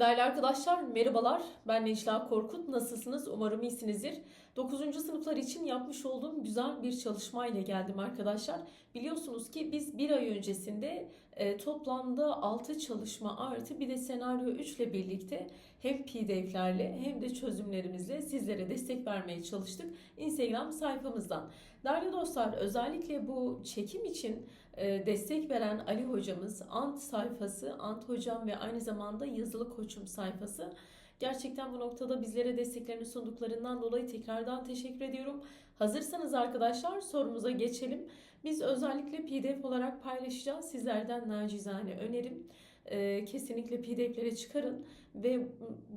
Değerli arkadaşlar merhabalar. Ben Necla Korkut. Nasılsınız? Umarım iyisinizdir. 9. sınıflar için yapmış olduğum güzel bir çalışma ile geldim arkadaşlar. Biliyorsunuz ki biz bir ay öncesinde e, toplamda 6 çalışma artı bir de senaryo 3 ile birlikte hem pdf'lerle hem de çözümlerimizle sizlere destek vermeye çalıştık Instagram sayfamızdan. Değerli dostlar özellikle bu çekim için destek veren Ali hocamız, Ant sayfası, Ant hocam ve aynı zamanda yazılı koçum sayfası. Gerçekten bu noktada bizlere desteklerini sunduklarından dolayı tekrardan teşekkür ediyorum. Hazırsanız arkadaşlar sorumuza geçelim. Biz özellikle pdf olarak paylaşacağız. Sizlerden nacizane önerim e, kesinlikle pdf'lere çıkarın ve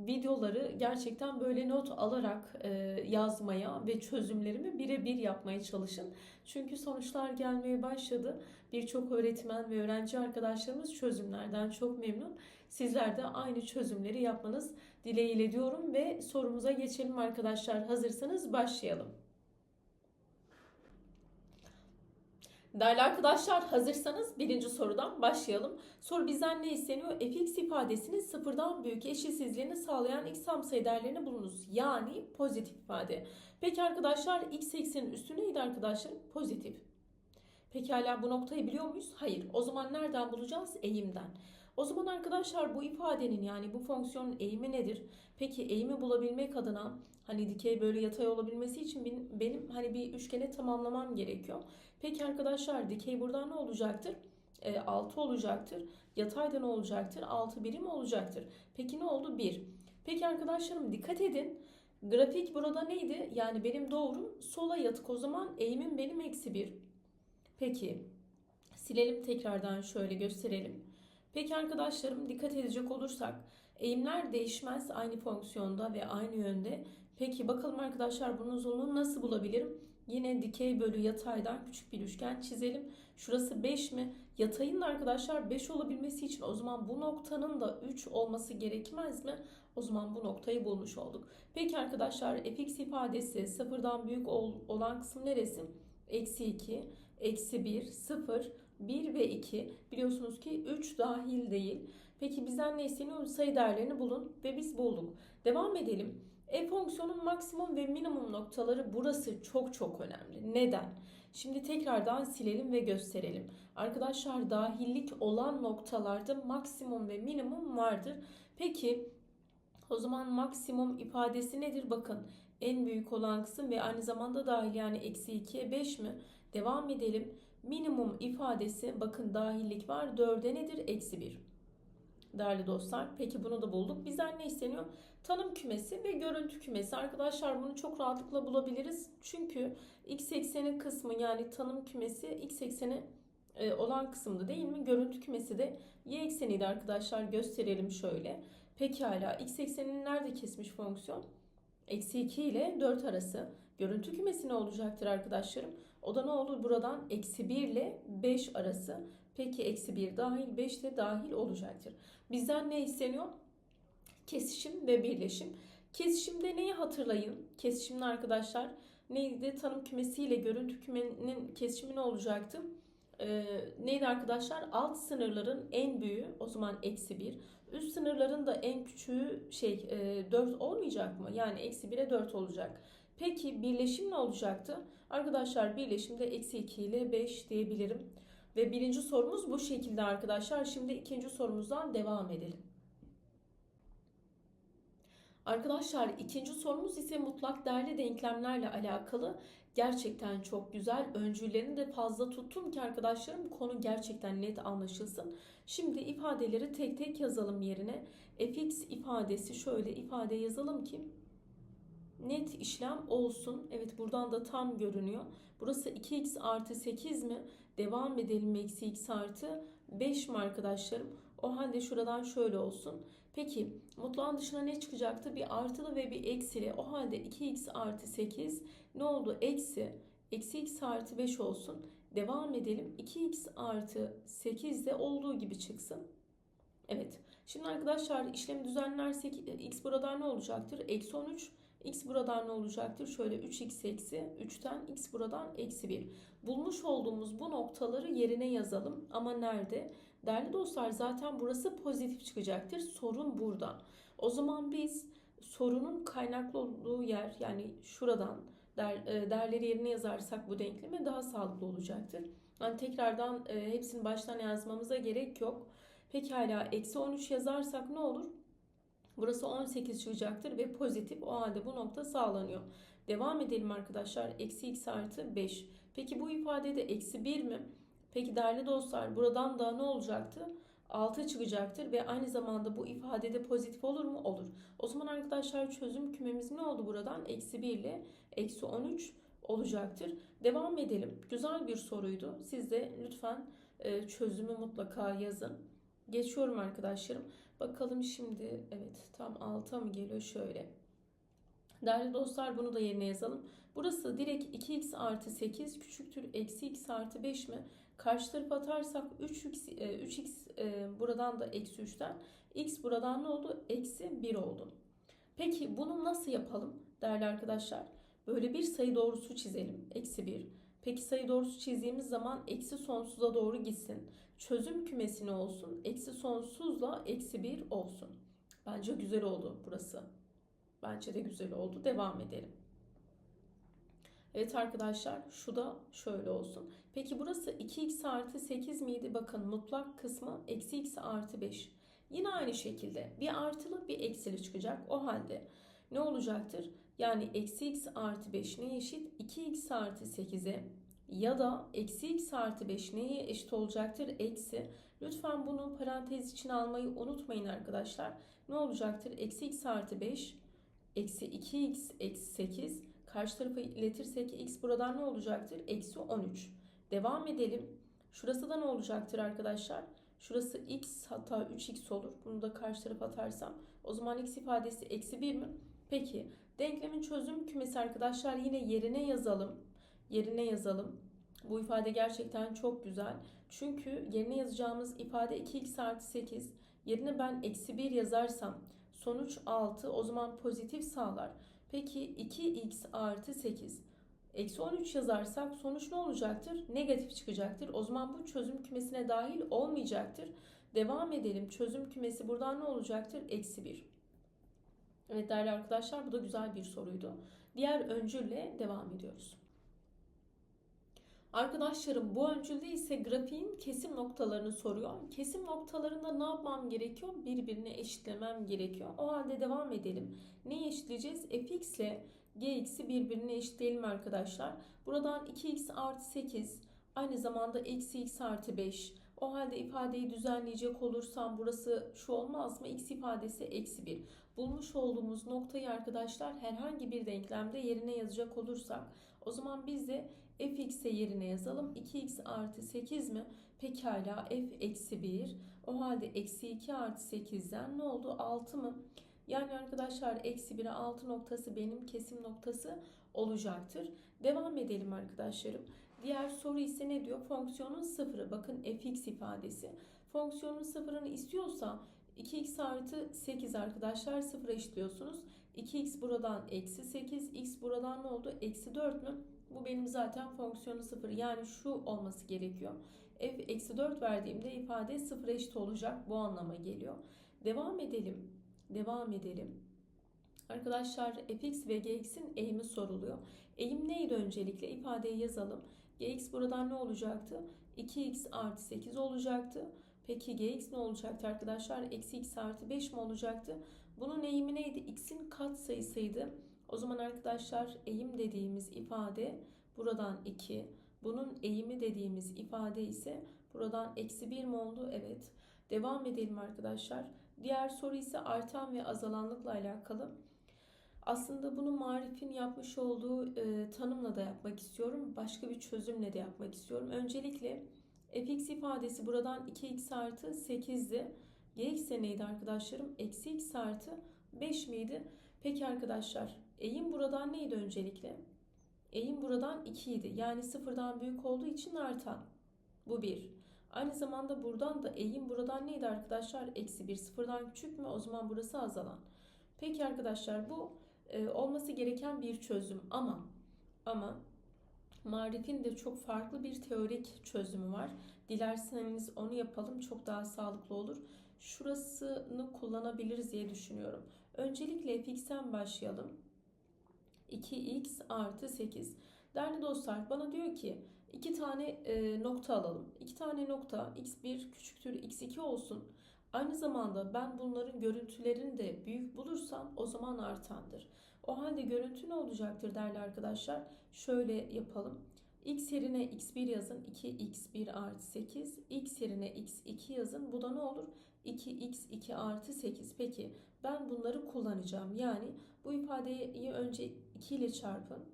videoları gerçekten böyle not alarak e, yazmaya ve çözümlerimi birebir yapmaya çalışın. Çünkü sonuçlar gelmeye başladı. Birçok öğretmen ve öğrenci arkadaşlarımız çözümlerden çok memnun. Sizler de aynı çözümleri yapmanız dileğiyle diyorum ve sorumuza geçelim arkadaşlar. Hazırsanız başlayalım. Değerli arkadaşlar hazırsanız birinci sorudan başlayalım. Soru bizden ne isteniyor? fx ifadesinin sıfırdan büyük eşitsizliğini sağlayan x sayı değerlerini bulunuz. Yani pozitif ifade. Peki arkadaşlar x eksenin üstü neydi arkadaşlar? Pozitif. Pekala bu noktayı biliyor muyuz? Hayır. O zaman nereden bulacağız? Eğimden. O zaman arkadaşlar bu ifadenin yani bu fonksiyonun eğimi nedir? Peki eğimi bulabilmek adına hani dikey böyle yatay olabilmesi için benim, hani bir üçgene tamamlamam gerekiyor. Peki arkadaşlar dikey buradan ne olacaktır? E, 6 olacaktır. Yatayda ne olacaktır? 6 birim olacaktır. Peki ne oldu? 1. Peki arkadaşlarım dikkat edin. Grafik burada neydi? Yani benim doğrum sola yatık. O zaman eğimim benim eksi 1. Peki silelim tekrardan şöyle gösterelim. Peki arkadaşlarım dikkat edecek olursak eğimler değişmez aynı fonksiyonda ve aynı yönde. Peki bakalım arkadaşlar bunun uzunluğunu nasıl bulabilirim? Yine dikey bölü yataydan küçük bir üçgen çizelim. Şurası 5 mi? Yatayın da arkadaşlar 5 olabilmesi için o zaman bu noktanın da 3 olması gerekmez mi? O zaman bu noktayı bulmuş olduk. Peki arkadaşlar fx ifadesi sıfırdan büyük olan kısım neresi? Eksi 2, eksi 1, 0, 1 ve 2 biliyorsunuz ki 3 dahil değil. Peki bizden ne isteniyor? Sayı değerlerini bulun ve biz bulduk. Devam edelim. E fonksiyonun maksimum ve minimum noktaları burası çok çok önemli. Neden? Şimdi tekrardan silelim ve gösterelim. Arkadaşlar dahillik olan noktalarda maksimum ve minimum vardır. Peki o zaman maksimum ifadesi nedir? Bakın en büyük olan kısım ve aynı zamanda dahil yani eksi 2'ye 5 mi? Devam edelim. Minimum ifadesi bakın dahillik var. 4'e nedir? Eksi 1. Değerli dostlar peki bunu da bulduk. Bizden ne isteniyor? Tanım kümesi ve görüntü kümesi. Arkadaşlar bunu çok rahatlıkla bulabiliriz. Çünkü x ekseni kısmı yani tanım kümesi x ekseni e, olan kısımda değil mi? Görüntü kümesi de y ekseniydi arkadaşlar. Gösterelim şöyle. Pekala x eksenini nerede kesmiş fonksiyon? Eksi 2 ile 4 arası. Görüntü kümesi ne olacaktır arkadaşlarım? O da ne olur buradan? Eksi 1 ile 5 arası. Peki eksi 1 dahil 5 de dahil olacaktır. Bizden ne isteniyor? Kesişim ve birleşim. Kesişimde neyi hatırlayın? Kesişimde arkadaşlar neydi? Tanım kümesi ile görüntü kümenin kesişimi ne olacaktı? Ee, neydi arkadaşlar? Alt sınırların en büyüğü o zaman eksi 1. Üst sınırların da en küçüğü şey e, 4 olmayacak mı? Yani eksi 1'e 4 olacak. Peki birleşim ne olacaktı? Arkadaşlar birleşimde eksi 2 ile 5 diyebilirim. Ve birinci sorumuz bu şekilde arkadaşlar. Şimdi ikinci sorumuzdan devam edelim. Arkadaşlar ikinci sorumuz ise mutlak değerli denklemlerle alakalı. Gerçekten çok güzel. Öncülerini de fazla tuttum ki arkadaşlarım konu gerçekten net anlaşılsın. Şimdi ifadeleri tek tek yazalım yerine. fx ifadesi şöyle ifade yazalım ki net işlem olsun. Evet buradan da tam görünüyor. Burası 2x artı 8 mi? Devam edelim eksi x artı 5 mi arkadaşlarım? O halde şuradan şöyle olsun. Peki mutlağın dışına ne çıkacaktı? Bir artılı ve bir eksili. O halde 2x artı 8 ne oldu? Eksi. Eksi x artı 5 olsun. Devam edelim. 2x artı 8 de olduğu gibi çıksın. Evet. Şimdi arkadaşlar işlemi düzenlersek x buradan ne olacaktır? Eksi 13 X buradan ne olacaktır? Şöyle 3x eksi 3'ten x buradan eksi 1. Bulmuş olduğumuz bu noktaları yerine yazalım. Ama nerede? Değerli dostlar zaten burası pozitif çıkacaktır. Sorun burada. O zaman biz sorunun kaynaklı olduğu yer yani şuradan der, e, değerleri yerine yazarsak bu denkleme daha sağlıklı olacaktır. Yani tekrardan e, hepsini baştan yazmamıza gerek yok. Pekala eksi 13 yazarsak ne olur? Burası 18 çıkacaktır ve pozitif. O halde bu nokta sağlanıyor. Devam edelim arkadaşlar. Eksi x artı 5. Peki bu ifadede eksi 1 mi? Peki değerli dostlar buradan da ne olacaktı? 6 çıkacaktır ve aynı zamanda bu ifadede pozitif olur mu? Olur. O zaman arkadaşlar çözüm kümemiz ne oldu buradan? Eksi 1 ile eksi 13 olacaktır. Devam edelim. Güzel bir soruydu. Siz de lütfen e, çözümü mutlaka yazın. Geçiyorum arkadaşlarım. Bakalım şimdi evet tam 6'a mı geliyor şöyle. Değerli dostlar bunu da yerine yazalım. Burası direkt 2x artı 8 küçüktür eksi x artı 5 mi? Karşı tarafa atarsak 3x, 3x e, buradan da eksi 3'ten x buradan ne oldu? Eksi 1 oldu. Peki bunu nasıl yapalım değerli arkadaşlar? Böyle bir sayı doğrusu çizelim. Eksi 1. Peki sayı doğrusu çizdiğimiz zaman eksi sonsuza doğru gitsin. Çözüm kümesi ne olsun? Eksi sonsuzla eksi 1 olsun. Bence güzel oldu burası. Bence de güzel oldu. Devam edelim. Evet arkadaşlar şu da şöyle olsun. Peki burası 2x artı 8 miydi? Bakın mutlak kısmı eksi x artı 5. Yine aynı şekilde bir artılı bir eksili çıkacak. O halde ne olacaktır? Yani eksi x artı 5 neye eşit? 2x artı 8'e ya da eksi x artı 5 neye eşit olacaktır? Eksi. Lütfen bunu parantez için almayı unutmayın arkadaşlar. Ne olacaktır? Eksi x artı 5 eksi 2x eksi 8 karşı tarafa iletirsek x buradan ne olacaktır? Eksi 13. Devam edelim. Şurası da ne olacaktır arkadaşlar? Şurası x hatta 3x olur. Bunu da karşı tarafa atarsam. O zaman x ifadesi eksi 1 mi? Peki denklemin çözüm kümesi arkadaşlar yine yerine yazalım. Yerine yazalım. Bu ifade gerçekten çok güzel. Çünkü yerine yazacağımız ifade 2x artı 8. Yerine ben eksi 1 yazarsam sonuç 6 o zaman pozitif sağlar. Peki 2x artı 8. Eksi 13 yazarsak sonuç ne olacaktır? Negatif çıkacaktır. O zaman bu çözüm kümesine dahil olmayacaktır. Devam edelim. Çözüm kümesi buradan ne olacaktır? Eksi 1. Evet değerli arkadaşlar bu da güzel bir soruydu. Diğer öncülle devam ediyoruz. Arkadaşlarım bu öncülde ise grafiğin kesim noktalarını soruyor. Kesim noktalarında ne yapmam gerekiyor? Birbirine eşitlemem gerekiyor. O halde devam edelim. Neyi eşitleyeceğiz? fx ile gx'i birbirine eşitleyelim arkadaşlar. Buradan 2x artı 8 aynı zamanda eksi x artı 5. O halde ifadeyi düzenleyecek olursam burası şu olmaz mı? x ifadesi eksi 1. Bulmuş olduğumuz noktayı arkadaşlar herhangi bir denklemde yerine yazacak olursak o zaman biz de fx'e yerine yazalım. 2x artı 8 mi? Pekala f eksi 1. O halde eksi 2 artı 8'den ne oldu? 6 mı? Yani arkadaşlar eksi 1'e 6 noktası benim kesim noktası olacaktır. Devam edelim arkadaşlarım. Diğer soru ise ne diyor? Fonksiyonun sıfırı. Bakın fx ifadesi. Fonksiyonun sıfırını istiyorsa 2x artı 8 arkadaşlar sıfıra eşitliyorsunuz. 2x buradan eksi 8. x buradan ne oldu? Eksi 4 mü? Bu benim zaten fonksiyonu sıfır. Yani şu olması gerekiyor. f eksi 4 verdiğimde ifade sıfıra eşit olacak. Bu anlama geliyor. Devam edelim. Devam edelim. Arkadaşlar fx ve gx'in eğimi soruluyor. Eğim neydi öncelikle? İfadeyi yazalım. Gx buradan ne olacaktı? 2x artı 8 olacaktı. Peki gx ne olacaktı arkadaşlar? Eksi x artı 5 mi olacaktı? Bunun eğimi neydi? x'in kat sayısıydı. O zaman arkadaşlar eğim dediğimiz ifade buradan 2. Bunun eğimi dediğimiz ifade ise buradan eksi 1 mi oldu? Evet. Devam edelim arkadaşlar. Diğer soru ise artan ve azalanlıkla alakalı. Aslında bunu marifin yapmış olduğu e, tanımla da yapmak istiyorum. Başka bir çözümle de yapmak istiyorum. Öncelikle fx ifadesi buradan 2x artı 8'di. gx neydi arkadaşlarım? Eksi x artı 5 miydi? Peki arkadaşlar eğim buradan neydi öncelikle? Eğim buradan 2 idi. Yani sıfırdan büyük olduğu için artan. Bu 1. Aynı zamanda buradan da eğim buradan neydi arkadaşlar? Eksi 1. Sıfırdan küçük mü? O zaman burası azalan. Peki arkadaşlar bu e, olması gereken bir çözüm ama ama marifin de çok farklı bir teorik çözümü var. Dilerseniz onu yapalım çok daha sağlıklı olur. Şurasını kullanabiliriz diye düşünüyorum. Öncelikle fx'ten başlayalım. 2x artı 8. Değerli dostlar bana diyor ki iki tane e, nokta alalım. İki tane nokta x1 küçüktür x2 olsun. Aynı zamanda ben bunların görüntülerini de büyük bulursam o zaman artandır. O halde görüntü ne olacaktır değerli arkadaşlar? Şöyle yapalım. x yerine x1 yazın. 2x1 artı 8. x yerine x2 yazın. Bu da ne olur? 2x2 artı 8. Peki ben bunları kullanacağım. Yani bu ifadeyi önce 2 ile çarpın.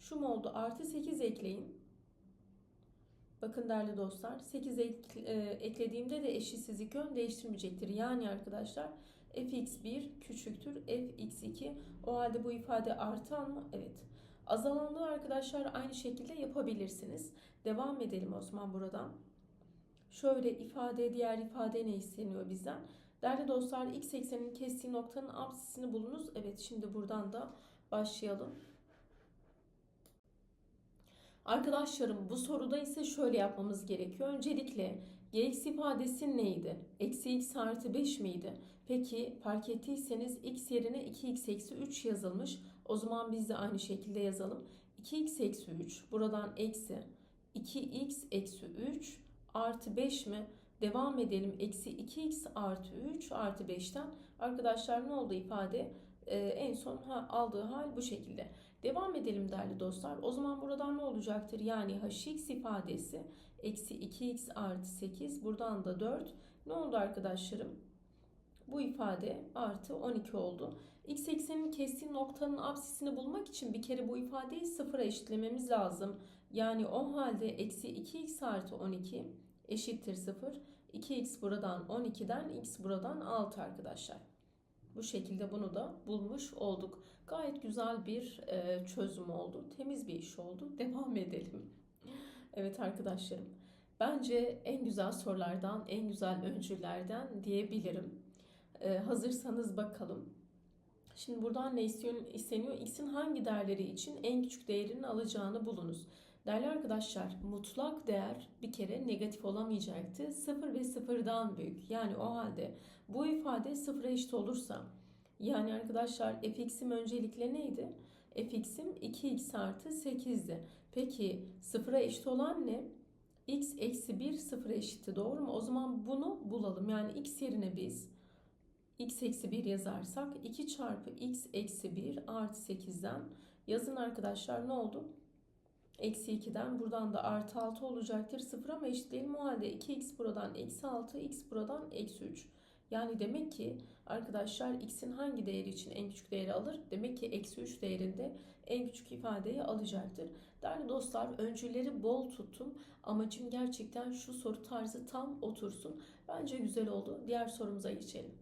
Şu mu oldu? Artı 8 ekleyin. Bakın değerli dostlar 8 ek, e, eklediğimde de eşitsizlik yön değiştirmeyecektir. Yani arkadaşlar fx1 küçüktür fx2. O halde bu ifade artan mı? Evet. Azalanlığı arkadaşlar aynı şekilde yapabilirsiniz. Devam edelim o zaman buradan. Şöyle ifade diğer ifade ne isteniyor bizden? Değerli dostlar x ekseninin kestiği noktanın apsisini bulunuz. Evet şimdi buradan da başlayalım. Arkadaşlarım bu soruda ise şöyle yapmamız gerekiyor. Öncelikle gx ifadesi neydi? Eksi x artı 5 miydi? Peki fark ettiyseniz x yerine 2x eksi 3 yazılmış. O zaman biz de aynı şekilde yazalım. 2x eksi 3 buradan eksi 2x eksi 3 artı 5 mi? Devam edelim. Eksi 2x artı 3 artı 5'ten. Arkadaşlar ne oldu ifade? Ee, en son ha, aldığı hal bu şekilde. Devam edelim değerli dostlar. O zaman buradan ne olacaktır? Yani hx ifadesi eksi 2x artı 8. Buradan da 4. Ne oldu arkadaşlarım? Bu ifade artı 12 oldu. X eksenin kestiği noktanın apsisini bulmak için bir kere bu ifadeyi sıfıra eşitlememiz lazım. Yani o halde eksi 2x artı 12 eşittir 0. 2x buradan 12'den x buradan 6 arkadaşlar. Bu şekilde bunu da bulmuş olduk. Gayet güzel bir e, çözüm oldu. Temiz bir iş oldu. Devam edelim. Evet arkadaşlarım. Bence en güzel sorulardan, en güzel öncülerden diyebilirim. E, hazırsanız bakalım. Şimdi buradan ne isteniyor? X'in hangi değerleri için en küçük değerini alacağını bulunuz. Değerli arkadaşlar mutlak değer bir kere negatif olamayacaktı. 0 ve sıfırdan büyük. Yani o halde bu ifade sıfıra eşit olursa yani arkadaşlar fx'im öncelikle neydi? fx'im 2x artı 8'di. Peki sıfıra eşit olan ne? x eksi 1 sıfıra eşitti doğru mu? O zaman bunu bulalım. Yani x yerine biz x eksi 1 yazarsak 2 çarpı x eksi 1 artı 8'den yazın arkadaşlar ne oldu? Eksi 2'den buradan da artı 6 olacaktır. Sıfıra mı eşitleyelim? O halde 2x buradan eksi 6, x buradan eksi 3. Yani demek ki arkadaşlar x'in hangi değeri için en küçük değeri alır? Demek ki eksi 3 değerinde en küçük ifadeyi alacaktır. Değerli dostlar öncüleri bol tuttum. Amacım gerçekten şu soru tarzı tam otursun. Bence güzel oldu. Diğer sorumuza geçelim.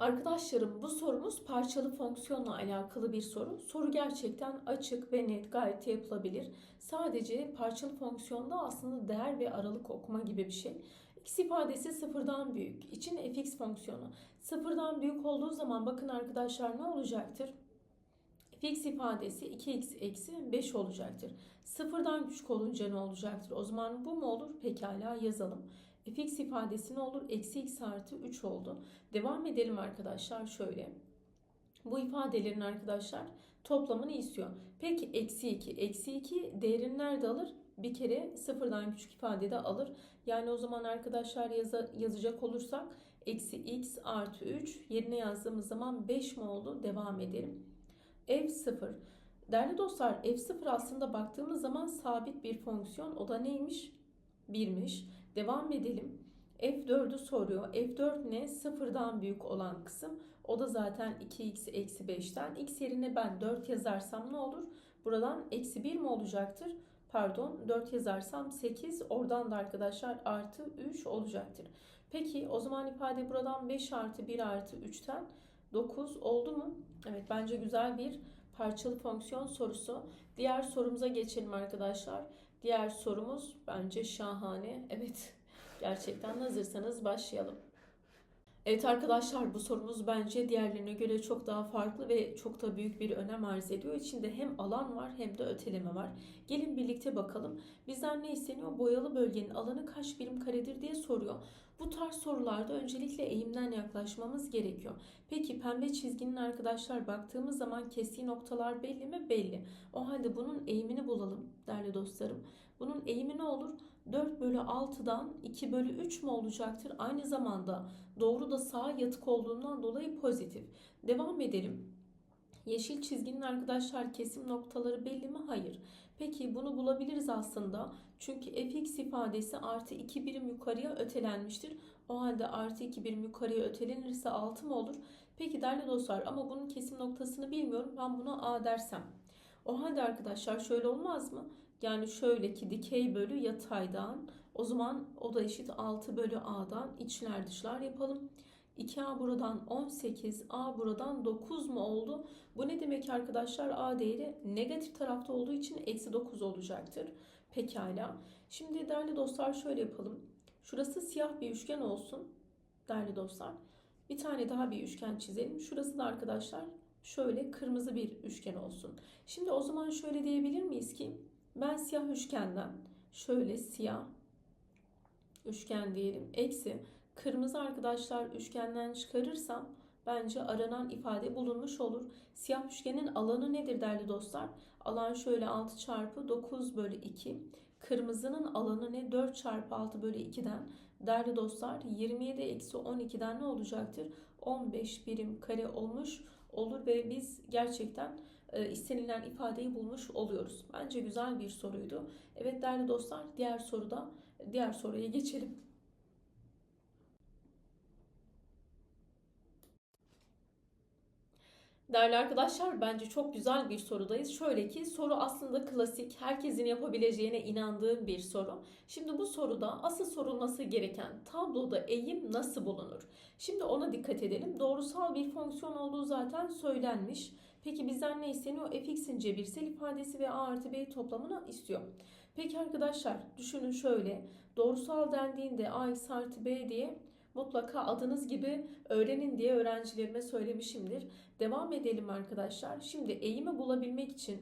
Arkadaşlarım bu sorumuz parçalı fonksiyonla alakalı bir soru. Soru gerçekten açık ve net gayet yapılabilir. Sadece parçalı fonksiyonda aslında değer ve aralık okuma gibi bir şey. X ifadesi sıfırdan büyük. İçin fx fonksiyonu. Sıfırdan büyük olduğu zaman bakın arkadaşlar ne olacaktır? fx ifadesi 2x eksi 5 olacaktır. Sıfırdan küçük olunca ne olacaktır? O zaman bu mu olur? Pekala yazalım fx ifadesi ne olur? Eksi x artı 3 oldu. Devam edelim arkadaşlar şöyle. Bu ifadelerin arkadaşlar toplamını istiyor. Peki eksi 2. Eksi 2 değerini nerede alır? Bir kere sıfırdan küçük ifadede alır. Yani o zaman arkadaşlar yaza, yazacak olursak eksi x artı 3 yerine yazdığımız zaman 5 mi oldu? Devam edelim. f0. Değerli dostlar f0 aslında baktığımız zaman sabit bir fonksiyon. O da neymiş? 1'miş. Devam edelim. F4'ü soruyor. F4 ne? Sıfırdan büyük olan kısım. O da zaten 2x eksi 5'ten. X yerine ben 4 yazarsam ne olur? Buradan eksi 1 mi olacaktır? Pardon 4 yazarsam 8. Oradan da arkadaşlar artı 3 olacaktır. Peki o zaman ifade buradan 5 artı 1 artı 3'ten 9 oldu mu? Evet bence güzel bir parçalı fonksiyon sorusu. Diğer sorumuza geçelim arkadaşlar. Diğer sorumuz bence şahane. Evet gerçekten hazırsanız başlayalım. Evet arkadaşlar bu sorumuz bence diğerlerine göre çok daha farklı ve çok da büyük bir önem arz ediyor. İçinde hem alan var hem de öteleme var. Gelin birlikte bakalım. Bizden ne isteniyor? Boyalı bölgenin alanı kaç birim karedir diye soruyor. Bu tarz sorularda öncelikle eğimden yaklaşmamız gerekiyor. Peki pembe çizginin arkadaşlar baktığımız zaman kestiği noktalar belli mi? Belli. O halde bunun eğimini bulalım değerli dostlarım. Bunun eğimi ne olur? 4 bölü 6'dan 2 bölü 3 mü olacaktır? Aynı zamanda doğru da sağa yatık olduğundan dolayı pozitif. Devam edelim. Yeşil çizginin arkadaşlar kesim noktaları belli mi? Hayır. Peki bunu bulabiliriz aslında. Çünkü fx ifadesi artı 2 birim yukarıya ötelenmiştir. O halde artı 2 birim yukarıya ötelenirse 6 mı olur? Peki değerli dostlar ama bunun kesim noktasını bilmiyorum. Ben buna a dersem. O halde arkadaşlar şöyle olmaz mı? Yani şöyle ki dikey bölü yataydan o zaman o da eşit 6 bölü a'dan içler dışlar yapalım. 2a buradan 18 a buradan 9 mu oldu? Bu ne demek arkadaşlar? a değeri negatif tarafta olduğu için eksi 9 olacaktır. Pekala. Şimdi değerli dostlar şöyle yapalım. Şurası siyah bir üçgen olsun. Değerli dostlar. Bir tane daha bir üçgen çizelim. Şurası da arkadaşlar şöyle kırmızı bir üçgen olsun. Şimdi o zaman şöyle diyebilir miyiz ki ben siyah üçgenden şöyle siyah üçgen diyelim eksi kırmızı arkadaşlar üçgenden çıkarırsam bence aranan ifade bulunmuş olur. Siyah üçgenin alanı nedir değerli dostlar? Alan şöyle 6 çarpı 9 bölü 2. Kırmızının alanı ne? 4 çarpı 6 bölü 2'den. Değerli dostlar 27 eksi 12'den ne olacaktır? 15 birim kare olmuş olur ve biz gerçekten e, istenilen ifadeyi bulmuş oluyoruz. Bence güzel bir soruydu. Evet değerli dostlar diğer soruda diğer soruya geçelim. Değerli arkadaşlar bence çok güzel bir sorudayız. Şöyle ki soru aslında klasik, herkesin yapabileceğine inandığım bir soru. Şimdi bu soruda asıl sorulması gereken tabloda eğim nasıl bulunur? Şimdi ona dikkat edelim. Doğrusal bir fonksiyon olduğu zaten söylenmiş. Peki bizden ne isteniyor? fx'in cebirsel ifadesi ve a artı b toplamını istiyor. Peki arkadaşlar düşünün şöyle. Doğrusal dendiğinde a eksi artı b diye mutlaka adınız gibi öğrenin diye öğrencilerime söylemişimdir. Devam edelim arkadaşlar. Şimdi eğimi bulabilmek için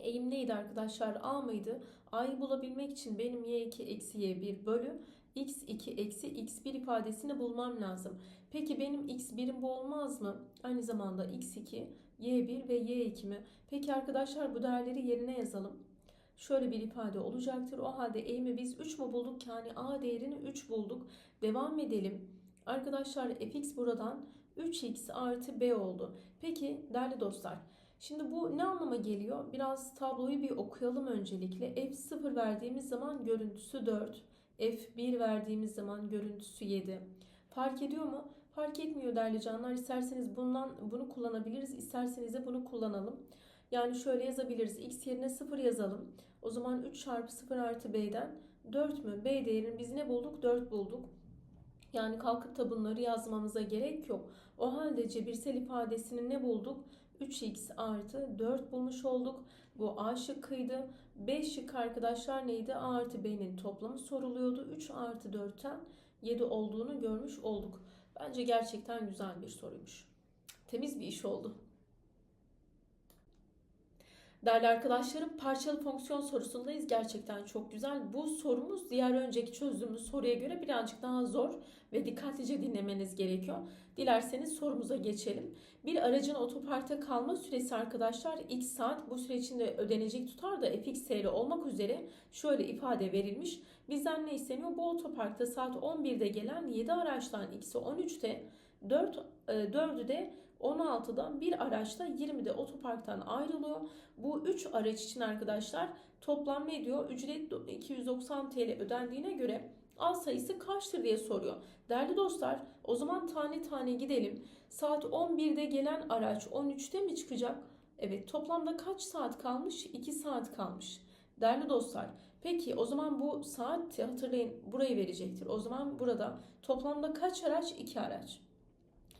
eğim neydi arkadaşlar? A mıydı? A'yı bulabilmek için benim y2 eksi y1 bölü x2 eksi x1 ifadesini bulmam lazım. Peki benim x1'im bu olmaz mı? Aynı zamanda x2, y1 ve y2 mi? Peki arkadaşlar bu değerleri yerine yazalım. Şöyle bir ifade olacaktır. O halde eğimi biz 3 mu bulduk? Yani a değerini 3 bulduk. Devam edelim. Arkadaşlar fx buradan 3x artı b oldu. Peki değerli dostlar. Şimdi bu ne anlama geliyor? Biraz tabloyu bir okuyalım öncelikle. F0 verdiğimiz zaman görüntüsü 4. F1 verdiğimiz zaman görüntüsü 7. Fark ediyor mu? Fark etmiyor değerli canlar. İsterseniz bundan bunu kullanabiliriz. İsterseniz de bunu kullanalım. Yani şöyle yazabiliriz. X yerine 0 yazalım. O zaman 3 çarpı 0 artı B'den 4 mü? B değerini biz ne bulduk? 4 bulduk. Yani kalkıp da bunları yazmamıza gerek yok. O halde cebirsel ifadesini ne bulduk? 3x artı 4 bulmuş olduk. Bu A şıkkıydı. B şık arkadaşlar neydi? A artı B'nin toplamı soruluyordu. 3 artı 4'ten 7 olduğunu görmüş olduk. Bence gerçekten güzel bir soruymuş. Temiz bir iş oldu. Değerli arkadaşlarım parçalı fonksiyon sorusundayız. Gerçekten çok güzel. Bu sorumuz diğer önceki çözdüğümüz soruya göre birazcık daha zor ve dikkatlice dinlemeniz gerekiyor. Dilerseniz sorumuza geçelim. Bir aracın otoparkta kalma süresi arkadaşlar x saat bu süre içinde ödenecek tutar da fx TL olmak üzere şöyle ifade verilmiş. Bizden ne isteniyor? Bu otoparkta saat 11'de gelen 7 araçtan x'i 13'te 4, 4'ü de 16'dan bir araçta 20'de otoparktan ayrılıyor. Bu 3 araç için arkadaşlar toplam ne diyor? Ücret 290 TL ödendiğine göre A sayısı kaçtır diye soruyor. Değerli dostlar o zaman tane tane gidelim. Saat 11'de gelen araç 13'te mi çıkacak? Evet toplamda kaç saat kalmış? 2 saat kalmış. Değerli dostlar peki o zaman bu saat hatırlayın burayı verecektir. O zaman burada toplamda kaç araç? 2 araç.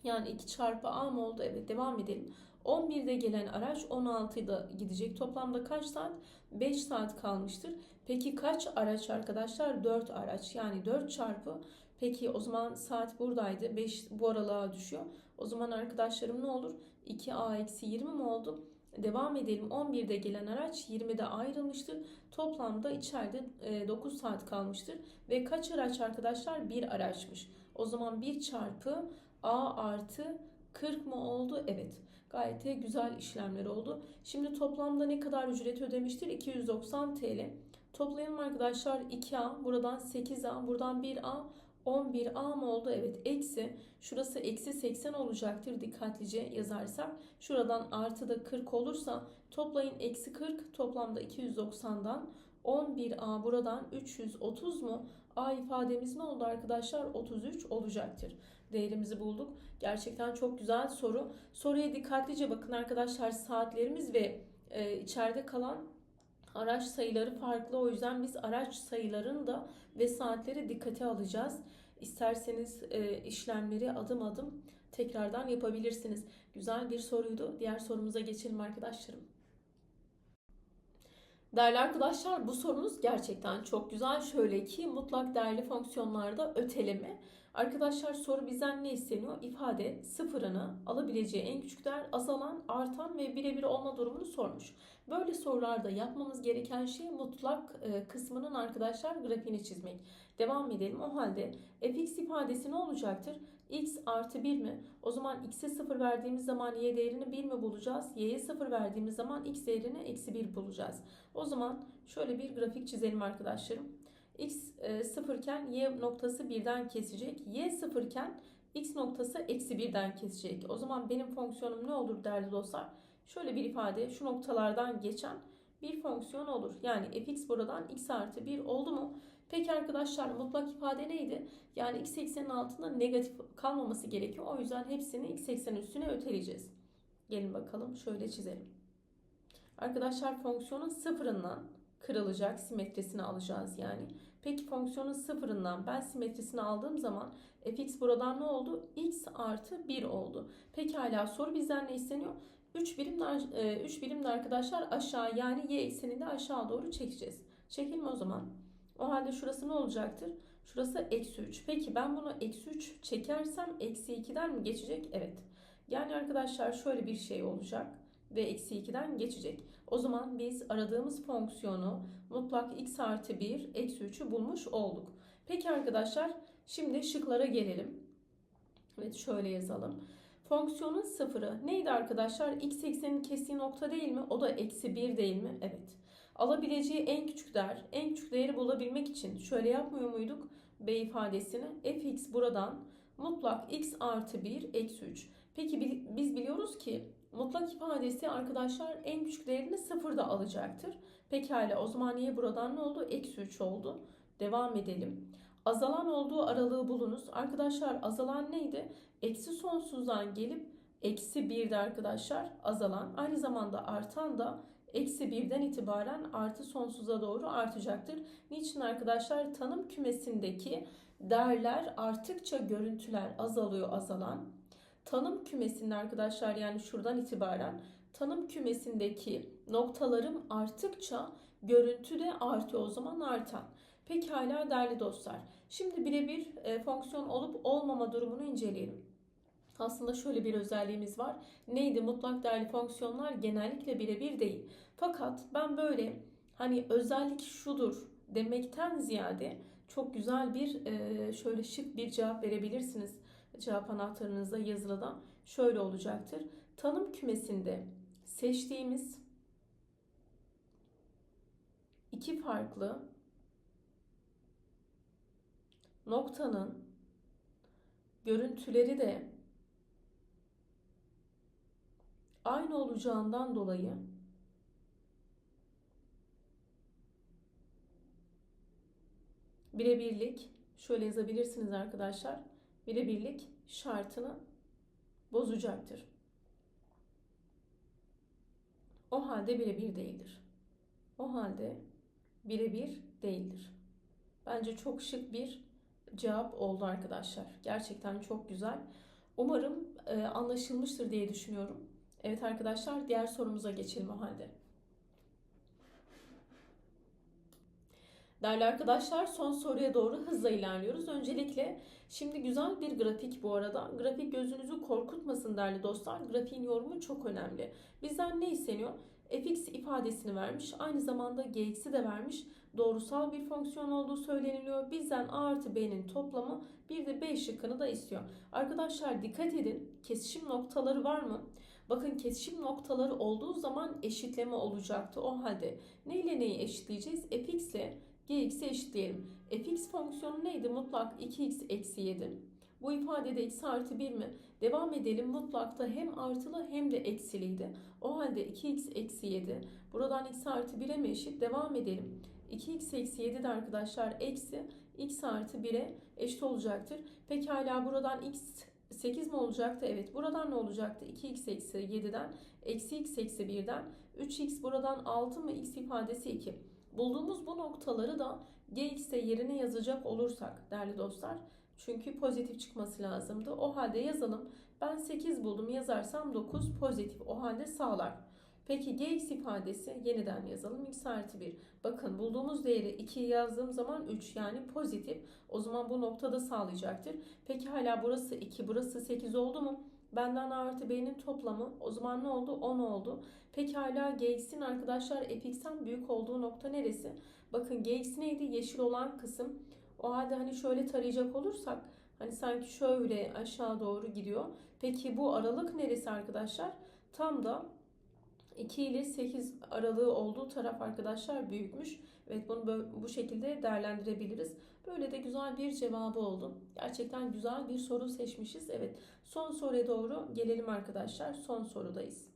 Yani 2 çarpı A mı oldu? Evet devam edelim. 11'de gelen araç 16'da gidecek. Toplamda kaç saat? 5 saat kalmıştır. Peki kaç araç arkadaşlar? 4 araç. Yani 4 çarpı Peki o zaman saat buradaydı. 5 bu aralığa düşüyor. O zaman arkadaşlarım ne olur? 2A eksi 20 mi oldu? Devam edelim. 11'de gelen araç 20'de ayrılmıştır. Toplamda içeride e, 9 saat kalmıştır. Ve kaç araç arkadaşlar? Bir araçmış. O zaman 1 çarpı A artı 40 mı oldu? Evet. Gayet güzel işlemler oldu. Şimdi toplamda ne kadar ücret ödemiştir? 290 TL. Toplayalım arkadaşlar 2A, buradan 8A, buradan 1A, 11A mı oldu? Evet. Eksi. Şurası eksi 80 olacaktır dikkatlice yazarsak. Şuradan artı da 40 olursa toplayın eksi 40 toplamda 290'dan 11A buradan 330 mu? A ifademiz ne oldu arkadaşlar? 33 olacaktır. Değerimizi bulduk. Gerçekten çok güzel soru. Soruya dikkatlice bakın arkadaşlar. Saatlerimiz ve e, içeride kalan araç sayıları farklı. O yüzden biz araç sayılarını da ve saatleri dikkate alacağız. İsterseniz e, işlemleri adım adım tekrardan yapabilirsiniz. Güzel bir soruydu. Diğer sorumuza geçelim arkadaşlarım. Değerli arkadaşlar bu sorunuz gerçekten çok güzel. Şöyle ki mutlak değerli fonksiyonlarda öteleme. Arkadaşlar soru bizden ne isteniyor? İfade sıfırını alabileceği en küçük değer azalan, artan ve birebir olma durumunu sormuş. Böyle sorularda yapmamız gereken şey mutlak e, kısmının arkadaşlar grafiğini çizmek. Devam edelim. O halde fx ifadesi ne olacaktır? x artı 1 mi? O zaman x'e 0 verdiğimiz zaman y değerini 1 mi bulacağız? y'ye 0 verdiğimiz zaman x değerini eksi 1 bulacağız. O zaman şöyle bir grafik çizelim arkadaşlarım. X e, 0 iken y noktası 1'den kesecek. y 0 iken x noktası eksi 1'den kesecek. O zaman benim fonksiyonum ne olur değerli dostlar? Şöyle bir ifade şu noktalardan geçen bir fonksiyon olur. Yani fx buradan x artı 1 oldu mu? Peki arkadaşlar mutlak ifade neydi? Yani x eksenin altında negatif kalmaması gerekiyor. O yüzden hepsini x eksenin üstüne öteleyeceğiz. Gelin bakalım şöyle çizelim. Arkadaşlar fonksiyonun sıfırından kırılacak simetrisini alacağız yani. Peki fonksiyonun sıfırından ben simetrisini aldığım zaman fx buradan ne oldu? x artı 1 oldu. Peki hala soru bizden ne isteniyor? 3 birimler 3 birimde arkadaşlar aşağı yani y ekseninde aşağı doğru çekeceğiz. Çekilme o zaman. O halde şurası ne olacaktır? Şurası eksi 3. Peki ben bunu eksi 3 çekersem eksi 2'den mi geçecek? Evet. Yani arkadaşlar şöyle bir şey olacak ve eksi 2'den geçecek. O zaman biz aradığımız fonksiyonu mutlak x artı 1 eksi 3'ü bulmuş olduk. Peki arkadaşlar şimdi şıklara gelelim. Evet şöyle yazalım. Fonksiyonun sıfırı neydi arkadaşlar? X eksenin kestiği nokta değil mi? O da eksi 1 değil mi? Evet. Alabileceği en küçük değer, en küçük değeri bulabilmek için şöyle yapmıyor muyduk? B ifadesini fx buradan mutlak x artı 1 eksi 3. Peki biz biliyoruz ki mutlak ifadesi arkadaşlar en küçük değerini sıfırda alacaktır. Pekala o zaman niye buradan ne oldu? Eksi 3 oldu. Devam edelim. Azalan olduğu aralığı bulunuz. Arkadaşlar azalan neydi? Eksi sonsuzdan gelip eksi 1'de arkadaşlar azalan. Aynı zamanda artan da eksi 1'den itibaren artı sonsuza doğru artacaktır. Niçin arkadaşlar? Tanım kümesindeki değerler arttıkça görüntüler azalıyor azalan. Tanım kümesinde arkadaşlar yani şuradan itibaren tanım kümesindeki noktalarım arttıkça görüntü de artıyor o zaman artan. Pekala değerli dostlar. Şimdi birebir e, fonksiyon olup olmama durumunu inceleyelim. Aslında şöyle bir özelliğimiz var. Neydi? Mutlak değerli fonksiyonlar genellikle birebir değil. Fakat ben böyle hani özellik şudur demekten ziyade çok güzel bir e, şöyle şık bir cevap verebilirsiniz. Cevap anahtarınızda yazılıda şöyle olacaktır. Tanım kümesinde seçtiğimiz iki farklı noktanın görüntüleri de aynı olacağından dolayı birebirlik şöyle yazabilirsiniz arkadaşlar. Birebirlik şartını bozacaktır. O halde birebir değildir. O halde birebir değildir. Bence çok şık bir cevap oldu arkadaşlar. Gerçekten çok güzel. Umarım e, anlaşılmıştır diye düşünüyorum. Evet arkadaşlar diğer sorumuza geçelim o halde. Değerli arkadaşlar son soruya doğru hızla ilerliyoruz. Öncelikle şimdi güzel bir grafik bu arada. Grafik gözünüzü korkutmasın değerli dostlar. Grafiğin yorumu çok önemli. Bizden ne isteniyor? fx ifadesini vermiş. Aynı zamanda gx'i de vermiş. Doğrusal bir fonksiyon olduğu söyleniliyor. Bizden a artı b'nin toplamı bir de b şıkkını da istiyor. Arkadaşlar dikkat edin. Kesişim noktaları var mı? Bakın kesişim noktaları olduğu zaman eşitleme olacaktı. O halde ne ile neyi eşitleyeceğiz? fx ile gx'i eşitleyelim. fx fonksiyonu neydi? Mutlak 2x eksi 7. Bu ifadede x artı 1 mi? Devam edelim. Mutlakta hem artılı hem de eksiliydi. O halde 2x eksi 7. Buradan x artı 1'e mi eşit? Devam edelim. 2x eksi 7 de arkadaşlar eksi x artı 1'e eşit olacaktır. Pekala buradan x 8 mi olacaktı? Evet. Buradan ne olacaktı? 2x eksi 7'den eksi x eksi 1'den 3x buradan 6 mı? x ifadesi 2. Bulduğumuz bu noktaları da gx'e yerine yazacak olursak değerli dostlar. Çünkü pozitif çıkması lazımdı. O halde yazalım. Ben 8 buldum. Yazarsam 9 pozitif. O halde sağlar. Peki gx ifadesi yeniden yazalım. x artı 1. Bakın bulduğumuz değeri 2 yazdığım zaman 3 yani pozitif. O zaman bu noktada sağlayacaktır. Peki hala burası 2 burası 8 oldu mu? Benden a artı b'nin toplamı o zaman ne oldu? 10 oldu. Peki hala gx'in arkadaşlar fx'ten büyük olduğu nokta neresi? Bakın gx neydi? Yeşil olan kısım. O halde hani şöyle tarayacak olursak hani sanki şöyle aşağı doğru gidiyor. Peki bu aralık neresi arkadaşlar? Tam da 2 ile 8 aralığı olduğu taraf arkadaşlar büyükmüş. Evet bunu bu şekilde değerlendirebiliriz. Böyle de güzel bir cevabı oldu. Gerçekten güzel bir soru seçmişiz. Evet son soruya doğru gelelim arkadaşlar. Son sorudayız.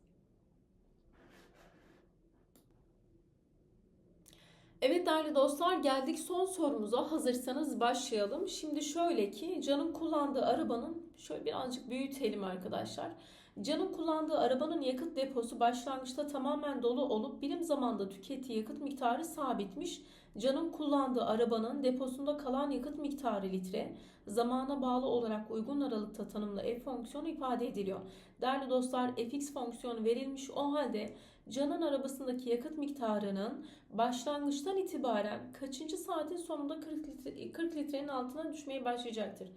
Evet değerli dostlar geldik son sorumuza. Hazırsanız başlayalım. Şimdi şöyle ki Can'ın kullandığı arabanın şöyle birazcık büyütelim arkadaşlar. Can'ın kullandığı arabanın yakıt deposu başlangıçta tamamen dolu olup birim zamanda tükettiği yakıt miktarı sabitmiş. Can'ın kullandığı arabanın deposunda kalan yakıt miktarı litre zamana bağlı olarak uygun aralıkta tanımlı f fonksiyonu ifade ediliyor. Değerli dostlar fx fonksiyonu verilmiş o halde Can'ın arabasındaki yakıt miktarının başlangıçtan itibaren kaçıncı saatin sonunda 40, litre, 40 litrenin altına düşmeye başlayacaktır.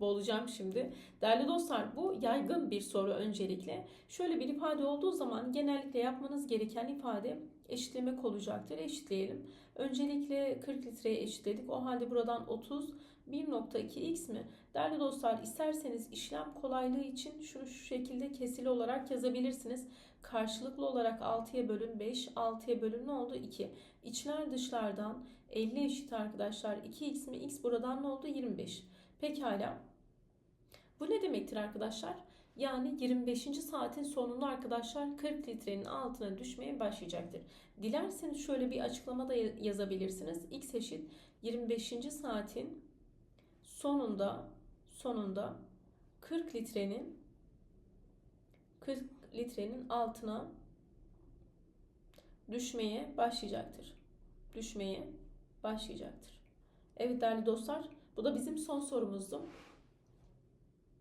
Boğulacağım şimdi. Değerli dostlar bu yaygın bir soru öncelikle. Şöyle bir ifade olduğu zaman genellikle yapmanız gereken ifade eşitlemek olacaktır. Eşitleyelim. Öncelikle 40 litreye eşitledik. O halde buradan 30 1.2x mi? Değerli dostlar isterseniz işlem kolaylığı için şunu şu şekilde kesili olarak yazabilirsiniz. Karşılıklı olarak 6'ya bölün 5, 6'ya bölün ne oldu? 2. İçler dışlardan 50 eşit arkadaşlar. 2x mi? x buradan ne oldu? 25. Pekala. Bu ne demektir arkadaşlar? Yani 25. saatin sonunda arkadaşlar 40 litrenin altına düşmeye başlayacaktır. Dilerseniz şöyle bir açıklama da yazabilirsiniz. X eşit 25. saatin sonunda sonunda 40 litrenin 40 litrenin altına düşmeye başlayacaktır. Düşmeye başlayacaktır. Evet değerli dostlar bu da bizim son sorumuzdu.